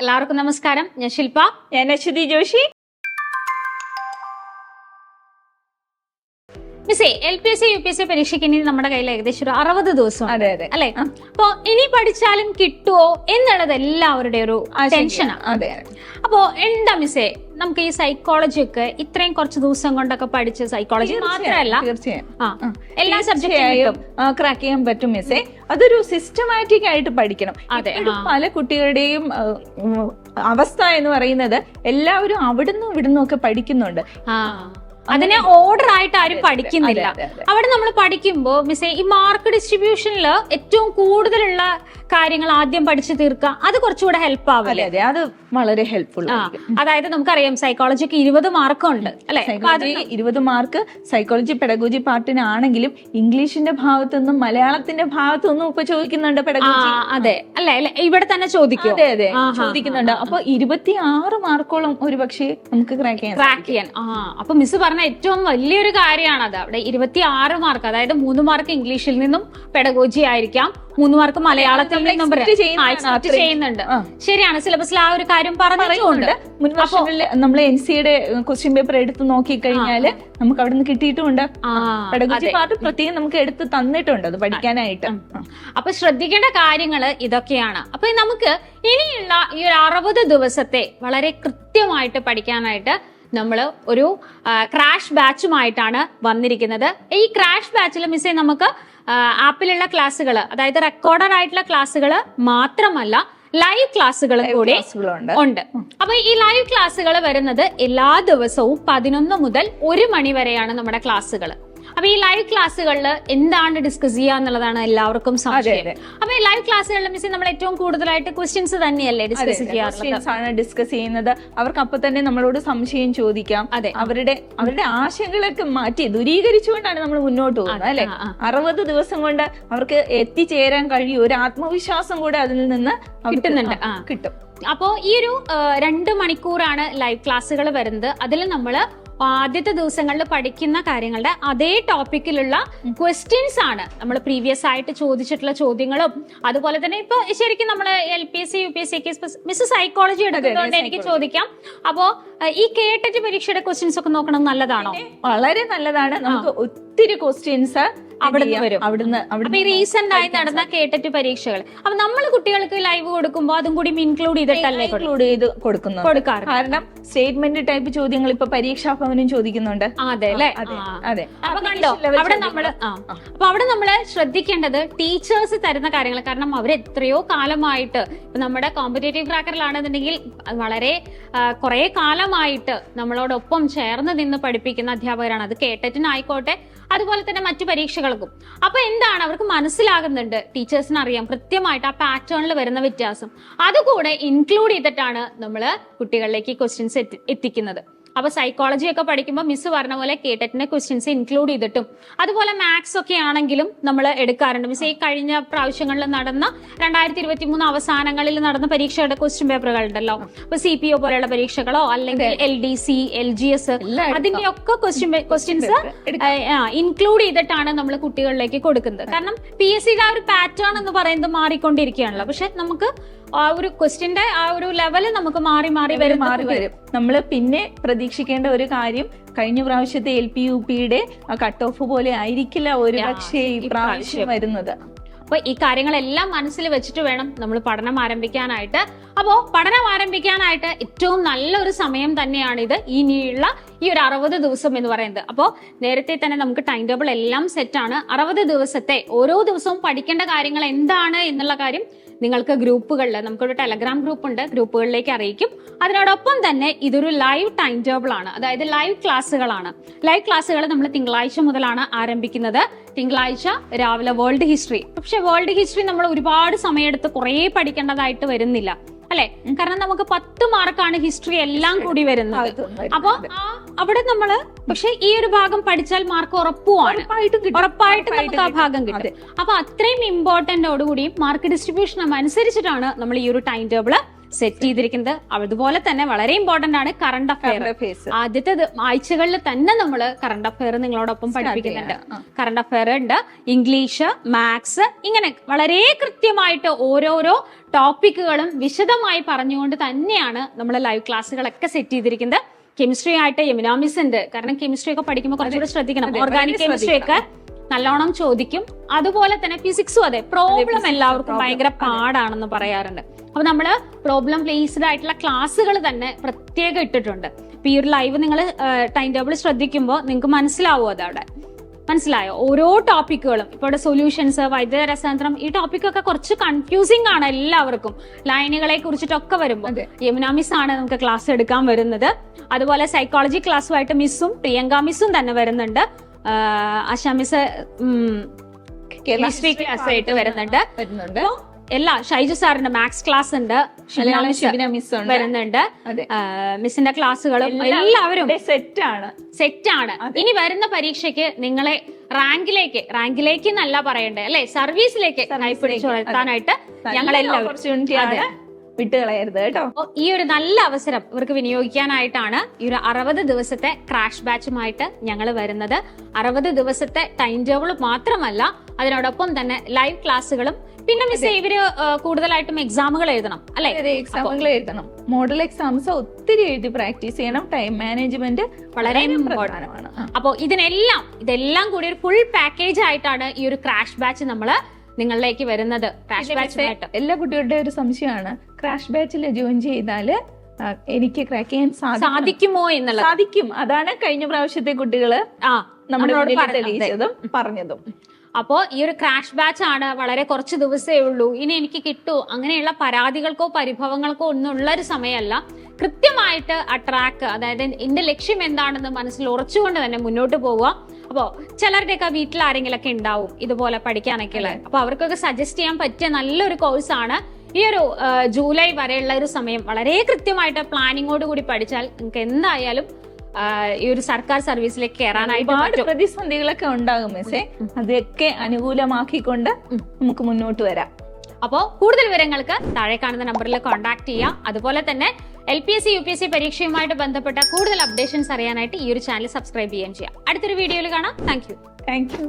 എല്ലാവർക്കും നമസ്കാരം. ഞാൻ ശില്പ ഞാൻ അശ്വതി ജോഷി. മിസ്സേ L P S C U P S C പരീക്ഷയ്ക്ക് ഇനി നമ്മുടെ കയ്യിൽ ഏകദേശം ഒരു അറുപത് ദിവസം അതെ അതെ. അല്ലെ? അപ്പോ ഇനി പഠിച്ചാലും കിട്ടുമോ എന്നുള്ളത് എല്ലാവരുടെ ഒരു ടെൻഷനാണ് അതെ അപ്പോ എന്താ മിസ്സേ നമുക്ക് ഈ സൈക്കോളജി ഒക്കെ ഇത്രയും കുറച്ച് ദിവസം കൊണ്ടൊക്കെ പഠിച്ച സൈക്കോളജി മാത്രമല്ല. തീർച്ചയായും. എല്ലാ സബ്ജക്റ്റും ക്രാക്ക് ചെയ്യാൻ പറ്റും മിസ്സേ അതൊരു സിസ്റ്റമാറ്റിക് ആയിട്ട് പഠിക്കണം. അതെ, പല കുട്ടികളുടെയും അവസ്ഥ എന്ന് പറയുന്നത് എല്ലാവരും അവിടുന്ന് ഇവിടുന്നും ഒക്കെ പഠിക്കുന്നുണ്ട്. അതിനെ ഓർഡർ ആയിട്ട് ആരും പഠിക്കുന്നില്ല. അവിടെ നമ്മൾ പഠിക്കുമ്പോൾ മിസ്സേ ഈ മാർക്ക് ഡിസ്ട്രിബ്യൂഷനിൽ ഏറ്റവും കൂടുതലുള്ള കാര്യങ്ങൾ ആദ്യം പഠിച്ചു തീർക്കുക അത് കുറച്ചുകൂടെ ഹെൽപ്പ് ആവില്ലേ അതെ അതെ. വളരെ ഹെൽപ്ഫുൾ അതായത് നമുക്കറിയാം സൈക്കോളജിക്ക് ഇരുപത് മാർക്കുണ്ട് അല്ലെ? ഇരുപത് മാർക്ക് സൈക്കോളജി പെഡഗോജി പാർട്ടിനാണെങ്കിലും ഇംഗ്ലീഷിന്റെ ഭാഗത്തു നിന്നും മലയാളത്തിന്റെ ഭാഗത്തു നിന്നും ഇപ്പൊ ചോദിക്കുന്നുണ്ട് പെഡഗോജി അതെ. അല്ലെ അല്ലെ? ഇവിടെ തന്നെ ചോദിക്കും? അതെ അതെ. ചോദിക്കുന്നുണ്ട്. അപ്പൊ ഇരുപത്തി ആറ് മാർക്കോളം ഒരു പക്ഷേ നമുക്ക് ക്രാക്ക് ചെയ്യാൻ ക്രാക്ക് ചെയ്യാൻ. ആ അപ്പൊ മിസ് പറഞ്ഞ ഏറ്റവും വലിയൊരു കാര്യമാണ് അത് അവിടെ. ഇരുപത്തി ആറ് മാർക്ക് അതായത് മൂന്ന് മാർക്ക് ഇംഗ്ലീഷിൽ നിന്നും പെഡഗോജി ആയിരിക്കാം. മൂന്ന് മാർക്ക് മലയാളത്തിൽ നിന്നും. ചെയ്യുന്നുണ്ട്. ശരിയാണ് സിലബസിൽ ആ ഒരു കാര്യം പറഞ്ഞിട്ടുണ്ട്. മുൻ വർഷങ്ങളിൽ നമ്മൾ എൻ സിയുടെ ക്വസ്റ്റ്യൻ പേപ്പർ എടുത്ത് നോക്കിക്കഴിഞ്ഞാൽ നമുക്ക് അവിടെ നിന്ന് കിട്ടിയിട്ടുണ്ട് പെഡഗോജി പാർട്ട് പ്രത്യേകം നമുക്ക് എടുത്ത് തന്നിട്ടുണ്ട് അത് പഠിക്കാനായിട്ട്. അപ്പൊ ശ്രദ്ധിക്കേണ്ട കാര്യങ്ങൾ ഇതൊക്കെയാണ്. അപ്പൊ നമുക്ക് ഇനിയുള്ള ഈ ഒരു അറുപത് ദിവസത്തെ വളരെ കൃത്യമായിട്ട് പഠിക്കാനായിട്ട് നമ്മൾ ഒരു ക്രാഷ് ബാച്ചുമായിട്ടാണ് വന്നിരിക്കുന്നത്. ഈ ക്രാഷ് ബാച്ചിൽ മിസ്സേ നമുക്ക് ആപ്പിലുള്ള ക്ലാസ്സുകൾ അതായത് റെക്കോർഡഡ് ആയിട്ടുള്ള ക്ലാസ്സുകൾ മാത്രമല്ല ലൈവ് ക്ലാസ്സുകളും കൂടി ഉണ്ട്. അപ്പൊ ഈ ലൈവ് ക്ലാസ്സുകൾ വരുന്നത് എല്ലാ ദിവസവും പതിനൊന്ന് മുതൽ ഒരു മണി വരെയാണ് നമ്മുടെ ക്ലാസ്സുകൾ അപ്പൊ ഈ ലൈവ് ക്ലാസ്സുകളിൽ എന്താണ് ഡിസ്കസ് ചെയ്യുക എന്നുള്ളതാണ് എല്ലാവർക്കും സംശയം. അപ്പൊ ഈ ലൈവ് ക്ലാസ്സുകളിൽ മിസ് നമ്മൾ ഏറ്റവും കൂടുതലായിട്ട് ക്വസ്റ്റ്യൻസ് തന്നെയല്ലേ ഡിസ്കസ് ചെയ്യാറുള്ളത് Questions ആണ് ഡിസ്കസ് ചെയ്യുന്നത്. അവർക്ക് അപ്പൊ തന്നെ നമ്മളോട് സംശയം ചോദിക്കാം. അതെ. അവരുടെ അവരുടെ ആശയങ്ങളൊക്കെ മാറ്റി ദുരീകരിച്ചുകൊണ്ടാണ് നമ്മൾ മുന്നോട്ട് പോകുന്നത് അല്ലെ. അറുപത് ദിവസം കൊണ്ട് അവർക്ക് എത്തിച്ചേരാൻ കഴിയും. ഒരു ആത്മവിശ്വാസം കൂടെ അതിൽ നിന്ന് കിട്ടുന്നുണ്ട്. കിട്ടും. അപ്പോ ഈ ഒരു രണ്ട് മണിക്കൂറാണ് ലൈവ് ക്ലാസ്സുകൾ വരുന്നത്. അതിൽ നമ്മൾ ആദ്യത്തെ ദിവസങ്ങളിൽ പഠിക്കുന്ന കാര്യങ്ങളുടെ അതേ ടോപ്പിക്കിലുള്ള ക്വസ്റ്റ്യൻസ് ആണ് നമ്മൾ പ്രീവിയസ് ആയിട്ട് ചോദിച്ചിട്ടുള്ള ചോദ്യങ്ങളും. അതുപോലെ തന്നെ ഇപ്പൊ ശരിക്കും നമ്മൾ L P S C U P S C miss psychology എടുക്കുന്നതുകൊണ്ട് എനിക്ക് ചോദിക്കാം. അപ്പോ ഈ കേട്ടിട്ട് പരീക്ഷയുടെ ക്വസ്റ്റ്യൻസ് ഒക്കെ നോക്കണം നല്ലതാണോ? വളരെ നല്ലതാണ്. നമുക്ക് ഒത്തിരി ക്വസ്റ്റ്യൻസ് അവിടുന്ന് വരും. അവിടുന്ന് അപ്പൊ റീസെന്റ് ആയി നടന്ന കേട്ടിട്ട് പരീക്ഷകൾ. അപ്പൊ നമ്മൾ കുട്ടികൾക്ക് ലൈവ് കൊടുക്കുമ്പോൾ അതും കൂടി ഇൻക്ലൂഡ് ചെയ്തിട്ടല്ലേ? ഇൻക്ലൂഡ് ചെയ്ത് കൊടുക്കുന്നു കൊടുക്കാറ്. കാരണം സ്റ്റേറ്റ്മെന്റ് ടൈപ്പ് ചോദ്യങ്ങൾ ഇപ്പൊ പരീക്ഷാ ഭവനും ചോദിക്കുന്നുണ്ട് അതെ അല്ലേ? അതെ അതെ. അപ്പൊ കണ്ടോ അവിടെ നമ്മൾ നമ്മൾ അപ്പൊ അവിടെ നമ്മൾ ശ്രദ്ധിക്കേണ്ടത് ടീച്ചേഴ്സ് തരുന്ന കാര്യങ്ങൾ. കാരണം അവർ എത്രയോ കാലമായിട്ട് നമ്മുടെ കോമ്പറ്റേറ്റീവ് ക്രാക്കറിലാണെന്നുണ്ടെങ്കിൽ വളരെ കുറെ കാലമായിട്ട് നമ്മളോടൊപ്പം ചേർന്ന് നിന്ന് പഠിപ്പിക്കുന്ന അധ്യാപകരാണ്. അത് കേട്ടറ്റിനായിക്കോട്ടെ. അതുപോലെ തന്നെ മറ്റു പരീക്ഷകൾക്കും അപ്പൊ എന്താണ് അവർക്ക് മനസ്സിലാകുന്നുണ്ട്? ടീച്ചേഴ്സിന് അറിയാം. കൃത്യമായിട്ട് ആ പാറ്റേണിൽ വരുന്ന വ്യത്യാസം. അതുകൂടെ ഇൻക്ലൂഡ് ചെയ്തിട്ടാണ് നമ്മൾ കുട്ടികളിലേക്ക് ക്വസ്റ്റ്യൻസ് എത്തിക്കുന്നത്. അപ്പൊ സൈക്കോളജി ഒക്കെ പഠിക്കുമ്പോൾ മിസ് പറഞ്ഞ പോലെ കേട്ടറ്റിന്റെ ക്വസ്റ്റ്യൻസ് ഇൻക്ലൂഡ് ചെയ്തിട്ടും. അതുപോലെ മാത്സ് ഒക്കെ ആണെങ്കിലും നമ്മൾ എടുക്കാറുണ്ട്. മിസ് ഈ കഴിഞ്ഞ പ്രാവശ്യങ്ങളിൽ നടന്ന രണ്ടായിരത്തി ഇരുപത്തി മൂന്ന് അവസാനങ്ങളിൽ നടന്ന പരീക്ഷയുടെ ക്വസ്റ്റ്യൻ പേപ്പറുകൾ ഉണ്ടല്ലോ ഇപ്പൊ സി പി ഒ പോലെയുള്ള പരീക്ഷകളോ അല്ലെങ്കിൽ L D C L G S അതിന്റെ ഒക്കെ ക്വസ്റ്റ്യൻ ക്വസ്റ്റ്യൻസ് ഇൻക്ലൂഡ് ചെയ്തിട്ടാണ് നമ്മൾ കുട്ടികളിലേക്ക് കൊടുക്കുന്നത്. കാരണം പി എസ് സിയുടെ ആ ഒരു പാറ്റേൺ എന്ന് പറയുന്നത് മാറിക്കൊണ്ടിരിക്കുകയാണല്ലോ. പക്ഷെ നമുക്ക് ആ ഒരു ക്വസ്റ്റ്യന്റെ ആ ഒരു ലെവൽ നമുക്ക് മാറി മാറി വരും മാറി വരും. നമ്മൾ പിന്നെ പ്രതീക്ഷിക്കേണ്ട ഒരു കാര്യം കഴിഞ്ഞ പ്രാവശ്യത്തെ എൽ പി യു പിയുടെ കട്ട് ഓഫ് പോലെ ആയിരിക്കില്ല ഒരു പക്ഷേ ഈ പ്രാവശ്യം. വരുന്നത്. അപ്പൊ ഈ കാര്യങ്ങളെല്ലാം മനസ്സിൽ വെച്ചിട്ട് വേണം നമ്മൾ പഠനം ആരംഭിക്കാനായിട്ട്. അപ്പോ പഠനം ആരംഭിക്കാനായിട്ട് ഏറ്റവും നല്ലൊരു സമയം തന്നെയാണ് ഇത് ഇനിയുള്ള ഈ ഒരു അറുപത് ദിവസം എന്ന് പറയുന്നത്. അപ്പോൾ നേരത്തെ തന്നെ നമുക്ക് ടൈം ടേബിൾ എല്ലാം സെറ്റാണ് അറുപത് ദിവസത്തെ ഓരോ ദിവസവും പഠിക്കേണ്ട കാര്യങ്ങൾ എന്താണ് എന്നുള്ള കാര്യം നിങ്ങൾക്ക് ഗ്രൂപ്പുകളിൽ നമുക്കൊരു ടെലഗ്രാം ഗ്രൂപ്പ് ഉണ്ട് ഗ്രൂപ്പുകളിലേക്ക് അറിയിക്കും. അതിനോടൊപ്പം തന്നെ ഇതൊരു ലൈവ് ടൈം ടേബിൾ ആണ്. അതായത് ലൈവ് ക്ലാസ്സുകളാണ്. ലൈവ് ക്ലാസ്സുകൾ നമ്മൾ തിങ്കളാഴ്ച മുതലാണ് ആരംഭിക്കുന്നത്. തിങ്കളാഴ്ച രാവിലെ വേൾഡ് ഹിസ്റ്ററി പക്ഷെ വേൾഡ് ഹിസ്റ്ററി നമ്മൾ ഒരുപാട് സമയമെടുത്ത് കുറേ പഠിക്കേണ്ടതായിട്ട് വരുന്നില്ല. അല്ലെ? കാരണം നമുക്ക് പത്ത് മാർക്കാണ് ഹിസ്റ്ററി എല്ലാം കൂടി വരുന്നത്. അപ്പൊ അവിടെ നമ്മൾ പക്ഷെ ഈ ഒരു ഭാഗം പഠിച്ചാൽ മാർക്ക് ഉറപ്പുമാണ് ഉറപ്പായിട്ട് നമുക്ക് ആ ഭാഗം കിട്ടും. അപ്പൊ അത്രയും ഇമ്പോർട്ടന്റോടുകൂടി മാർക്ക് ഡിസ്ട്രിബ്യൂഷൻ അനുസരിച്ചിട്ടാണ് നമ്മൾ ഈ ഒരു ടൈം ടേബിൾ സെറ്റ് ചെയ്തിരിക്കുന്നത്. അതുപോലെ തന്നെ വളരെ ഇമ്പോർട്ടന്റ് ആണ് കറണ്ട് അഫയർ ആദ്യത്തെ ആഴ്ചകളിൽ തന്നെ നമ്മൾ കറണ്ട് അഫയർ നിങ്ങളോടൊപ്പം പഠിപ്പിക്കുന്നുണ്ട്. കറണ്ട് അഫയർ ഉണ്ട്. ഇംഗ്ലീഷ് മാത്സ് ഇങ്ങനെ വളരെ കൃത്യമായിട്ട് ഓരോരോ ടോപ്പിക്കുകളും വിശദമായി പറഞ്ഞുകൊണ്ട് തന്നെയാണ് നമ്മൾ ലൈവ് ക്ലാസ്സുകളൊക്കെ സെറ്റ് ചെയ്തിരിക്കുന്നത്. കെമിസ്ട്രി ആയിട്ട് എമിനോമിക്സ് ഉണ്ട്. കാരണം കെമിസ്ട്രി ഒക്കെ പഠിക്കുമ്പോൾ കുറച്ചുകൂടെ ശ്രദ്ധിക്കണം. ഓർഗാനിക് കെമിസ്ട്രി ഒക്കെ നല്ലോണം ചോദിക്കും. അതുപോലെ തന്നെ ഫിസിക്സും അതെ. പ്രോബ്ലം എല്ലാവർക്കും ഭയങ്കര പാടാണെന്ന് പറയാറുണ്ട്. അപ്പൊ നമ്മൾ പ്രോബ്ലം ബേസ്ഡ് ആയിട്ടുള്ള ക്ലാസ്സുകൾ തന്നെ പ്രത്യേകം ഇട്ടിട്ടുണ്ട്. അപ്പോൾ ഈ ഒരു ലൈവ് നിങ്ങൾ ടൈം ടേബിൾ ശ്രദ്ധിക്കുമ്പോൾ നിങ്ങൾക്ക് മനസ്സിലാവും അതവിടെ മനസ്സിലായോ? ഓരോ ടോപ്പിക്കുകളും ഇപ്പോൾ ഇവിടെ സൊല്യൂഷൻസ് വൈദ്യുത രസതന്ത്രം ഈ ടോപ്പിക്കൊക്കെ കുറച്ച് കൺഫ്യൂസിംഗ് ആണ് എല്ലാവർക്കും. ലൈനുകളെ കുറിച്ചിട്ടൊക്കെ വരുമ്പോൾ യമുനാമിസ് യമുന മിസ് ആണ് നമുക്ക് ക്ലാസ് എടുക്കാൻ വരുന്നത്. അതുപോലെ സൈക്കോളജി ക്ലാസ്സുമായിട്ട് മിസ്സും പ്രിയങ്ക മിസ്സും തന്നെ വരുന്നുണ്ട്. ആശാ മിസ് കെമിസ്ട്രി ക്ലാസ് ആയിട്ട് വരുന്നുണ്ട്. വരുന്നുണ്ട്. എല്ലാ ഷൈജു സാറിന്റെ മാത്സ് ക്ലാസ് ഉണ്ട്. വരുന്നുണ്ട്. മിസ്സിന്റെ ക്ലാസ്സുകളും എല്ലാവരും സെറ്റ് ആണ്. സെറ്റ് ആണ്. ഇനി വരുന്ന പരീക്ഷയ്ക്ക് നിങ്ങളെ റാങ്കിലേക്ക് റാങ്കിലേക്ക് എന്നല്ല പറയണ്ടേ അല്ലെ? സർവീസിലേക്ക് കൈപ്പിടിച്ചു വളർത്താനായിട്ട് ഞങ്ങൾ എല്ലാവരും കളയരുത് കേട്ടോ. അപ്പോ ഈ ഒരു നല്ല അവസരം ഇവർക്ക് വിനിയോഗിക്കാനായിട്ടാണ് ഈ ഒരു അറുപത് ദിവസത്തെ ക്രാഷ് ബാച്ചുമായിട്ട് ഞങ്ങൾ വരുന്നത്. അറുപത് ദിവസത്തെ ടൈം ടേബിൾ മാത്രമല്ല അതിനോടൊപ്പം തന്നെ ലൈവ് ക്ലാസ്സുകളും പിന്നെ മിസ് ഇവർ കൂടുതലായിട്ടും എക്സാമുകൾ എഴുതണം അല്ലെ? എക്സാമുകൾ എഴുതണം. മോഡൽ എക്സാംസ് ഒത്തിരി എഴുതി പ്രാക്ടീസ് ചെയ്യണം. ടൈം മാനേജ്മെന്റ് വളരെ. പ്രധാനമാണ്. അപ്പോൾ ഇതിനെല്ലാം ഇതെല്ലാം കൂടി ഒരു ഫുൾ പാക്കേജ് ആയിട്ടാണ് ഈ ഒരു ക്രാഷ് ബാച്ച് നമ്മൾ നിങ്ങളിലേക്ക് വരുന്നത് ക്രാഷ് ബാച്ച് എല്ലാ കുട്ടികളുടെ ഒരു സംശയമാണ്. ക്രാഷ് ബാച്ചിൽ ജോയിൻ ചെയ്താൽ എനിക്ക് ക്രാക്ക് ചെയ്യാൻ സാധിക്കുമോ? എന്നുള്ളത്. സാധിക്കും. അതാണ് കഴിഞ്ഞ പ്രാവശ്യത്തെ കുട്ടികൾ ആ നമ്മളോട്. തെളിയിച്ചതും പറഞ്ഞതും. അപ്പോ ഈ ഒരു ക്രാഷ് ബാച്ച് ആണ് വളരെ കുറച്ച് ദിവസമേ ഉള്ളൂ. ഇനി എനിക്ക് കിട്ടൂ. അങ്ങനെയുള്ള പരാതികൾക്കോ പരിഭവങ്ങൾക്കോ ഒന്നും ഉള്ള ഒരു സമയമല്ല. കൃത്യമായിട്ട് ആ ട്രാക്ക് അതായത് എന്റെ ലക്ഷ്യം എന്താണെന്ന് മനസ്സിൽ ഉറച്ചുകൊണ്ട് തന്നെ മുന്നോട്ട് പോവുക. അപ്പോ ചിലരുടെയൊക്കെ വീട്ടിൽ ആരെങ്കിലും ഒക്കെ ഉണ്ടാവും ഇതുപോലെ പഠിക്കാനൊക്കെ ഉള്ളത് അപ്പൊ അവർക്കൊക്കെ സജസ്റ്റ് ചെയ്യാൻ പറ്റിയ നല്ലൊരു കോഴ്സാണ് ഈ ഒരു ജൂലൈ വരെയുള്ള ഒരു സമയം വളരെ കൃത്യമായിട്ട് പ്ലാനിങ്ങോട് കൂടി പഠിച്ചാൽ നിങ്ങൾക്ക് എന്തായാലും ഈ ഒരു സർക്കാർ സർവീസിലേക്ക് കയറാനായിട്ട് ഒരുപാട് പ്രതിസന്ധികളൊക്കെ ഉണ്ടാകും മെസ്സേ. അതൊക്കെ അനുകൂലമാക്കിക്കൊണ്ട് നമുക്ക് മുന്നോട്ട് വരാം. അപ്പോൾ കൂടുതൽ വിവരങ്ങൾക്ക് താഴെ കാണുന്ന നമ്പറിൽ കോൺടാക്ട് ചെയ്യാം. അതുപോലെ തന്നെ L P S C U P S C പരീക്ഷയുമായിട്ട് ബന്ധപ്പെട്ട കൂടുതൽ അപ്ഡേഷൻസ് അറിയാനായിട്ട് ഈ ഒരു ചാനൽ സബ്സ്ക്രൈബ് ചെയ്യുകയും ചെയ്യാം. അടുത്തൊരു വീഡിയോയിൽ കാണാം. Thank you thank you